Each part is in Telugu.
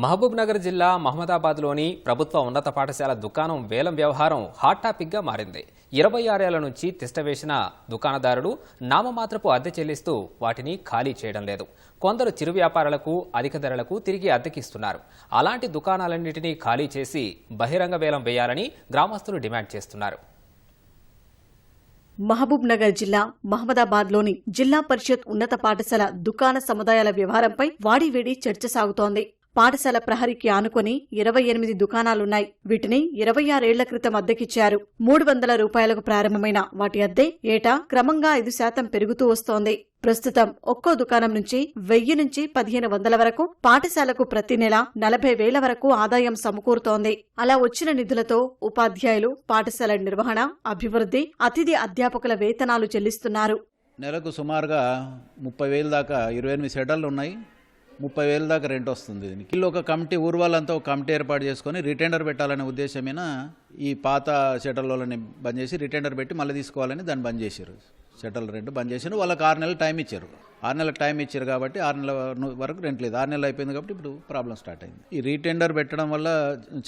మహబూబ్ నగర్ జిల్లా మహమ్మదాబాద్లోని ప్రభుత్వ ఉన్నత పాఠశాల దుకాణం వేలం వ్యవహారం హాట్ టాపిక్గా మారింది. ఇరవై ఆరేళ్ళ నుంచి తిష్టవేసిన దుకాణదారులు నామమాత్రపు అద్దె చెల్లిస్తూ వాటిని ఖాళీ చేయడం లేదు. కొందరు చిరు వ్యాపారాలకు అధిక ధరలకు తిరిగి అద్దెకిస్తున్నారు. అలాంటి దుకాణాలన్నింటినీ ఖాళీ చేసి బహిరంగ వేలం వేయాలని గ్రామస్తులు డిమాండ్ చేస్తున్నారు. మహబూబ్ నగర్ జిల్లా మహమ్మదాబాద్లోని జిల్లా పరిషత్ ఉన్నత పాఠశాల దుకాణ సముదాయాల వ్యవహారంపై వాడివేడి చర్చ సాగుతోంది. పాఠశాల ప్రహరికి ఆనుకొని ఇరవై ఎనిమిది దుకాణాలున్నాయి. వీటిని ఇరవై ఆరేళ్ళ క్రితం అద్దెకిచ్చారు. మూడు వందల రూపాయలకు ప్రారంభమైన వాటి అద్దె ఏటా క్రమంగా ఐదు శాతం పెరుగుతూ వస్తోంది. ప్రస్తుతం ఒక్కో దుకాణం నుంచి వెయ్యి నుంచి పదిహేను వందల వరకు పాఠశాలకు ప్రతి నెల నలభై వేల వరకు ఆదాయం సమకూరుతోంది. అలా వచ్చిన నిధులతో ఉపాధ్యాయులు పాఠశాల నిర్వహణ అభివృద్ధి అతిథి అధ్యాపకుల వేతనాలు చెల్లిస్తున్నారు. నెలకు సుమారుగా ముప్పై వేల దాకా ఇరవై ఎనిమిది షెటర్లు ఉన్నాయి. ముప్పై వేలు దాకా రెంట్ వస్తుంది దీనికి. వీళ్ళు ఒక కమిటీ ఊరు వాళ్ళంతా ఒక కమిటీ ఏర్పాటు చేసుకొని రిటైండర్ పెట్టాలనే ఉద్దేశమైన ఈ పాత షటర్లని బంద్ చేసి రిటైండర్ పెట్టి మళ్ళీ తీసుకోవాలని దాన్ని బంద్ చేశారు. షటర్ల రెంట్ బంద్ చేసిన వాళ్ళకి ఆరు నెలలు టైం ఇచ్చారు. ఆరు నెలలకు టైం ఇచ్చారు కాబట్టి ఆరు నెలల వరకు రెంట్ లేదు. ఆరు నెలలు అయిపోయింది కాబట్టి ఇప్పుడు ప్రాబ్లం స్టార్ట్ అయింది. ఈ రీటెండర్ పెట్టడం వల్ల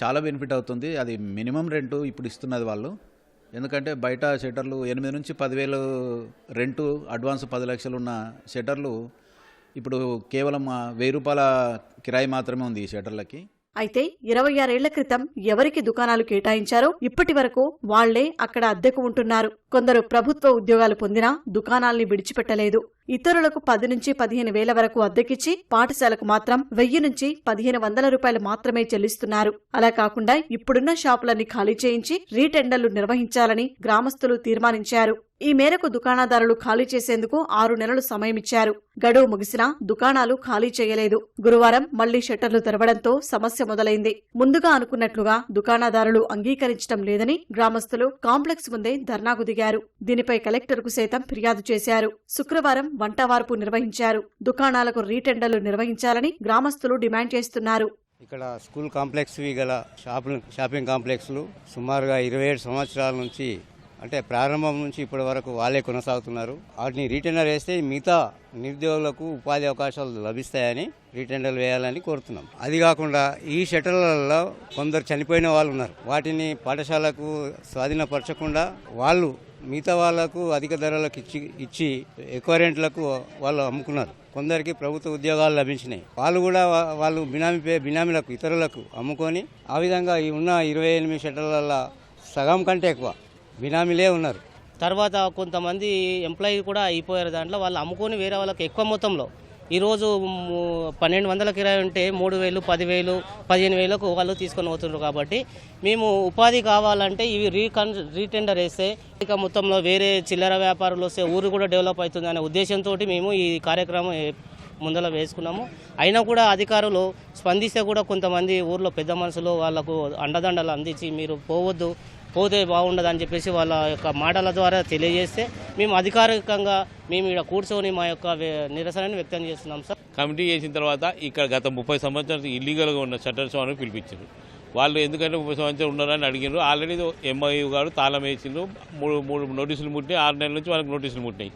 చాలా బెనిఫిట్ అవుతుంది. అది మినిమం రెంటు ఇప్పుడు ఇస్తున్నది వాళ్ళు. ఎందుకంటే బయట షెటర్లు ఎనిమిది నుంచి పదివేలు రెంటు అడ్వాన్స్ పది లక్షలు ఉన్న షెటర్లు ఇప్పుడు కేవలం వెయ్యి రూపాయల కిరాయి మాత్రమే ఉంది ఈ షటర్లకి. అయితే ఇరవై ఆరేళ్ళ క్రితం ఎవరికి దుకాణాలు కేటాయించారో ఇప్పటి వరకు వాళ్ళే అక్కడ అద్దెకు ఉంటున్నారు. కొందరు ప్రభుత్వ ఉద్యోగాలు పొందినా దుకాణాల్ని విడిచిపెట్టలేదు. ఇతరులకు పది నుంచి పదిహేను వేల వరకు అద్దెకిచ్చి పాఠశాలకు మాత్రం వెయ్యి నుంచి పదిహేను వందల రూపాయలు మాత్రమే చెల్లిస్తున్నారు. అలా కాకుండా ఇప్పుడున్న షాపులన్నీ ఖాళీ చేయించి రీటెండర్లు నిర్వహించాలని గ్రామస్తులు తీర్మానించారు. ఈ మేరకు దుకాణదారులు ఖాళీ చేసేందుకు ఆరు నెలలు సమయమిచ్చారు గడువు ముగిసినా దుకాణాలు ఖాళీ చేయలేదు. గురువారం మళ్ళీ షట్టర్లు తెరవడంతో సమస్య మొదలైంది. ముందుగా అనుకున్నట్లుగా దుకాణదారులు అంగీకరించడం లేదని గ్రామస్తులు కాంప్లెక్స్ ముందే ధర్నాకు దిగారు. దీనిపై కలెక్టర్కు సైతం ఫిర్యాదు చేశారు. శుక్రవారం వంటవార్పు నిర్వహించారు. దుకాణాలకు రీటెండర్లు నిర్వహించాలని గ్రామస్తులు డిమాండ్ చేస్తున్నారు. ఇక్కడ స్కూల్ కాంప్లెక్స్ గల షాపింగ్ షాపింగ్ కాంప్లెక్స్లు సుమారుగా ఇరవై ఏడు సంవత్సరాల నుంచి అంటే ప్రారంభం నుంచి ఇప్పటి వరకు వాళ్ళే కొనసాగుతున్నారు. వాటిని రీటెండర్ వేస్తే మిగతా నిరుద్యోగులకు ఉపాధి అవకాశాలు లభిస్తాయని రీటెండర్లు వేయాలని కోరుతున్నాం. అది కాకుండా ఈ షటర్లలో కొందరు చనిపోయిన వాళ్ళు ఉన్నారు. వాటిని పాఠశాలకు స్వాధీనపరచకుండా వాళ్ళు మిగతా వాళ్ళకు అధిక ధరలకు ఇచ్చి ఇచ్చి ఎక్కువ రెంట్లకు వాళ్ళు అమ్ముకున్నారు. కొందరికి ప్రభుత్వ ఉద్యోగాలు లభించినాయి. వాళ్ళు కూడా వాళ్ళు బినామీ బినామీలకు ఇతరులకు అమ్ముకొని ఆ విధంగా ఈ ఉన్న ఇరవై ఎనిమిది షటర్ల సగం కంటే ఎక్కువ బినామీలే ఉన్నారు. తర్వాత కొంతమంది ఎంప్లాయీ కూడా అయిపోయారు దాంట్లో. వాళ్ళు అమ్ముకొని వేరే వాళ్ళకి ఎక్కువ మొత్తంలో. ఈరోజు పన్నెండు వందల కిరాయి ఉంటే మూడు వేలు పదివేలు పదిహేను వేలకు వాళ్ళు తీసుకొని పోతున్నారు కాబట్టి మేము ఉపాధి కావాలంటే ఇవి రీకన్ రీటెండర్ వేస్తే ఇక మొత్తంలో వేరే చిల్లర వ్యాపారులు వస్తే ఊరు కూడా డెవలప్ అవుతుంది అనే ఉద్దేశంతో మేము ఈ కార్యక్రమం ముందర వేసుకున్నాము. అయినా కూడా అధికారులు స్పందిస్తే కూడా కొంతమంది ఊర్లో పెద్ద మనుషులు వాళ్ళకు అండదండలు అందించి మీరు పోవద్దు పోతే బాగుండదు అని చెప్పేసి వాళ్ళ యొక్క మాటల ద్వారా తెలియజేస్తే మేము అధికారికంగా మేము ఇక్కడ కూర్చొని మా యొక్క నిరసనని వ్యక్తం చేస్తున్నాం సార్. కమిటీ చేసిన తర్వాత ఇక్కడ గత ముప్పై సంవత్సరాలు ఇల్లీగల్గా ఉన్న షట్టర్స్ అని పిలిపించారు. వాళ్ళు ఎందుకంటే ముప్పై సంవత్సరాలు ఉన్నారని అడిగారు ఆల్రెడీ ఎంఐ గారు తాళం వేసిండ్రు. మూడు మూడు నోటీసులు ముట్టినాయి. ఆరు నెలల నుంచి వాళ్ళకి నోటీసులు ముట్టినాయి.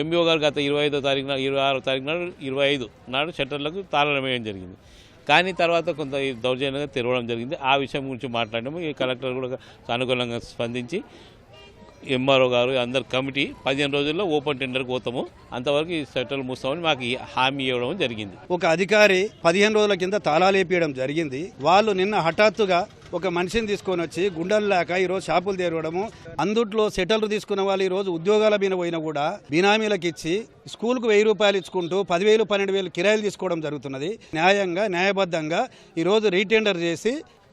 ఎంబీఓ గారు గత ఇరవై ఐదో తారీఖు నాడు ఇరవై ఆరో తారీఖు నాడు ఇరవై ఐదు నాడు షట్టర్లకు తాళం వేయడం జరిగింది. కానీ తర్వాత కొంత దౌర్జన్యంగా తెరవడం జరిగింది. ఆ విషయం గురించి మాట్లాడడం ఈ కలెక్టర్ కూడా సానుకూలంగా స్పందించి ఎంఆర్ఓ గారు అందరు కమిటీ పదిహేను రోజుల్లో ఓపెన్ టెండర్కి పోతాము అంతవరకు ఈ షట్టర్లు మూస్తామని మాకు హామీ ఇవ్వడం జరిగింది. ఒక అధికారి పదిహేను రోజుల కింద తాళాలు వేపియడం జరిగింది. వాళ్ళు నిన్న హఠాత్తుగా ఒక మనిషిని తీసుకొని వచ్చి గుండెలు లేక ఈరోజు షాపులు తెరవడము అందుట్లో సెటిల్ తీసుకున్న వాళ్ళు ఈరోజు ఉద్యోగాల మీద పోయినా కూడా బినామీలకు ఇచ్చి స్కూల్కు వెయ్యి రూపాయలు ఇచ్చుకుంటూ పదివేలు పన్నెండు వేలు కిరాయిలు తీసుకోవడం జరుగుతున్నది. న్యాయంగా న్యాయబద్ధంగా ఈరోజు రీటెండర్ చేసి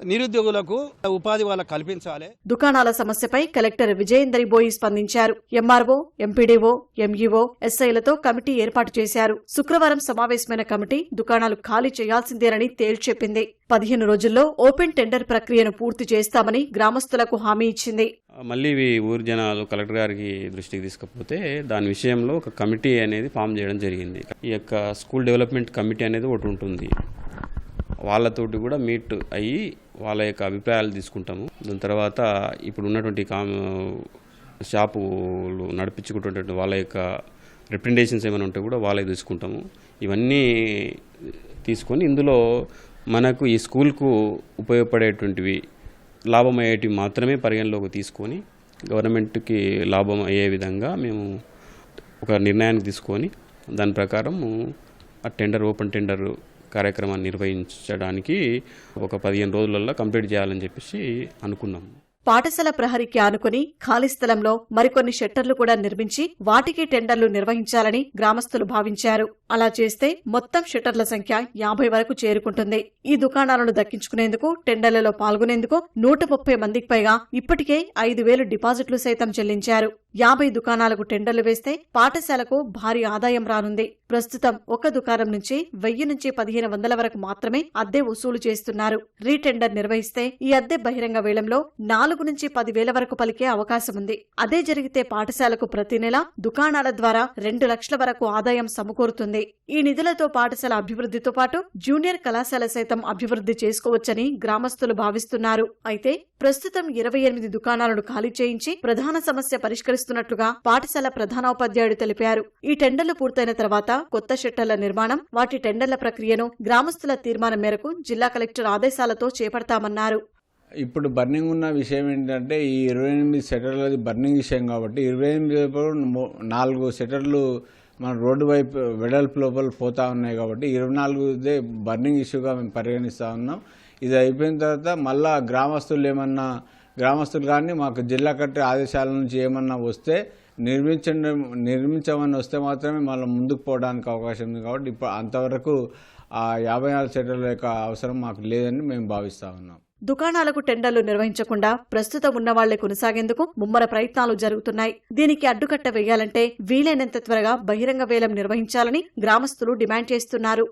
నిరుద్యోగులకు ఉపాధి వాళ్ళకు కల్పించాలి. దుకాణాల సమస్యపై కలెక్టర్ విజయేందరి బోయి స్పందించారు. ఎంఆర్ఓ ఎంపీడీఓ ఎంఈఓ ఎస్ఐలతో కమిటీ ఏర్పాటు చేశారు. శుక్రవారం సమావేశమైన కమిటీ దుకాణాలు ఖాళీ చేయాల్సిందేనని తేల్చెప్పింది. పదిహేను రోజుల్లో ఓపెన్ టెండర్ ప్రక్రియను పూర్తి చేస్తామని గ్రామస్తులకు హామీ ఇచ్చింది. మళ్ళీ ఇవి ఊరు జనాలు కలెక్టర్ గారికి దృష్టికి తీసుకపోతే దాని విషయంలో ఒక కమిటీ అనేది ఫామ్ చేయడం జరిగింది. ఈ యొక్క స్కూల్ డెవలప్మెంట్ కమిటీ అనేది ఒకటి ఉంటుంది. వాళ్ళతోటి కూడా మీట్ అయ్యి వాళ్ళ యొక్క అభిప్రాయాలు తీసుకుంటాము. దాని తర్వాత ఇప్పుడు ఉన్నటువంటి కామ్ షాపులు నడిపించుకుంటున్నటువంటి వాళ్ళ యొక్క రిప్రజెంటేషన్స్ ఏమైనా ఉంటే కూడా వాళ్ళే తీసుకుంటాము. ఇవన్నీ తీసుకొని ఇందులో మనకు ఈ స్కూల్కు ఉపయోగపడేటువంటివి లాభం అయ్యేటివి మాత్రమే పరిగణలోకి తీసుకొని గవర్నమెంట్కి లాభం అయ్యే విధంగా మేము ఒక నిర్ణయానికి తీసుకొని దాని ప్రకారం ఆ టెండర్ ఓపెన్ టెండర్ కార్యక్రమాన్ని నిర్వహించడానికి ఒక పదిహేను రోజులలో కంప్లీట్ చేయాలని చెప్పేసి అనుకున్నాం. పాఠశాల ప్రహరికి ఆనుకుని ఖాళీ స్థలంలో మరికొన్ని షట్టర్లు కూడా నిర్మించి వాటికి టెండర్లు నిర్వహించాలని గ్రామస్తులు భావించారు. అలా చేస్తే మొత్తం షట్టర్ల సంఖ్య యాభై వరకు చేరుకుంటుంది. ఈ దుకాణాలను దక్కించుకునేందుకు టెండర్లలో పాల్గొనేందుకు నూట ముప్పై మందికి పైగా ఇప్పటికే ఐదు వేలు డిపాజిట్లు సైతం చెల్లించారు. యాభై దుకాణాలకు టెండర్లు వేస్తే పాఠశాలకు భారీ ఆదాయం రానుంది. ప్రస్తుతం ఒక దుకాణం నుంచి వెయ్యి నుంచి పదిహేను వందల వరకు మాత్రమే అద్దె వసూలు చేస్తున్నారు. రీటెండర్ నిర్వహిస్తే ఈ అద్దె బహిరంగ వేలంలో నాలుగు నుంచి పదివేల వరకు పలికే అవకాశం ఉంది. అదే జరిగితే పాఠశాలకు ప్రతి నెల దుకాణాల ద్వారా రెండు లక్షల వరకు ఆదాయం సమకూరుతుంది. ఈ నిధులతో పాఠశాల అభివృద్ధితో పాటు జూనియర్ కళాశాల సైతం అభివృద్ధి చేసుకోవచ్చని గ్రామస్తులు భావిస్తున్నారు. అయితే ప్రస్తుతం ఇరవై ఎనిమిది దుకాణాలను ఖాళీ చేయించి ప్రధాన సమస్య పరిష్కరి నిర్వహిస్తున్నట్లుగా పాఠశాల ప్రధానోపాధ్యాయుడు తెలిపారు. ఈ టెండర్లు పూర్తయిన తర్వాత కొత్త షెట్టర్ల నిర్మాణం వాటి టెండర్ల ప్రక్రియను గ్రామస్తుల తీర్మానం మేరకు జిల్లా కలెక్టర్ ఆదేశాలతో చేపడతామన్నారు. ఇప్పుడు బర్నింగ్ ఉన్న విషయం ఏంటంటే ఈ ఇరవై ఎనిమిది సెటర్లది బర్నింగ్ విషయం కాబట్టి ఇరవై ఎనిమిది నాలుగు సెటర్లు మన రోడ్డు వైపు వెడల్పు లోపల పోతా ఉన్నాయి కాబట్టి ఇరవై నాలుగుదే బర్నింగ్ ఇష్యూగా మేము పరిగణిస్తూ ఉన్నాం. ఇది అయిపోయిన తర్వాత మళ్ళా గ్రామస్తులు ఏమన్నా గ్రామస్తులు కానీ మాకు జిల్లా కట్టి ఆదేశాల నుంచి ఏమన్నా వస్తే నిర్మించండి నిర్మించమని వస్తే మాత్రమే మళ్ళీ ముందుకు పోవడానికి అవకాశం ఉంది కాబట్టి ఇప్పుడు అంతవరకు ఆ యాభై నాలుగు సెటర్ల యొక్క అవసరం మాకు లేదని మేము భావిస్తా ఉన్నాం. దుకాణాలకు టెండర్లు నిర్వహించకుండా ప్రస్తుతం ఉన్న వాళ్ళే కొనసాగేందుకు ముమ్మర ప్రయత్నాలు జరుగుతున్నాయి. దీనికి అడ్డుకట్ట వేయాలంటే వీలైనంత త్వరగా బహిరంగ వేలం నిర్వహించాలని గ్రామస్తులు డిమాండ్ చేస్తున్నారు.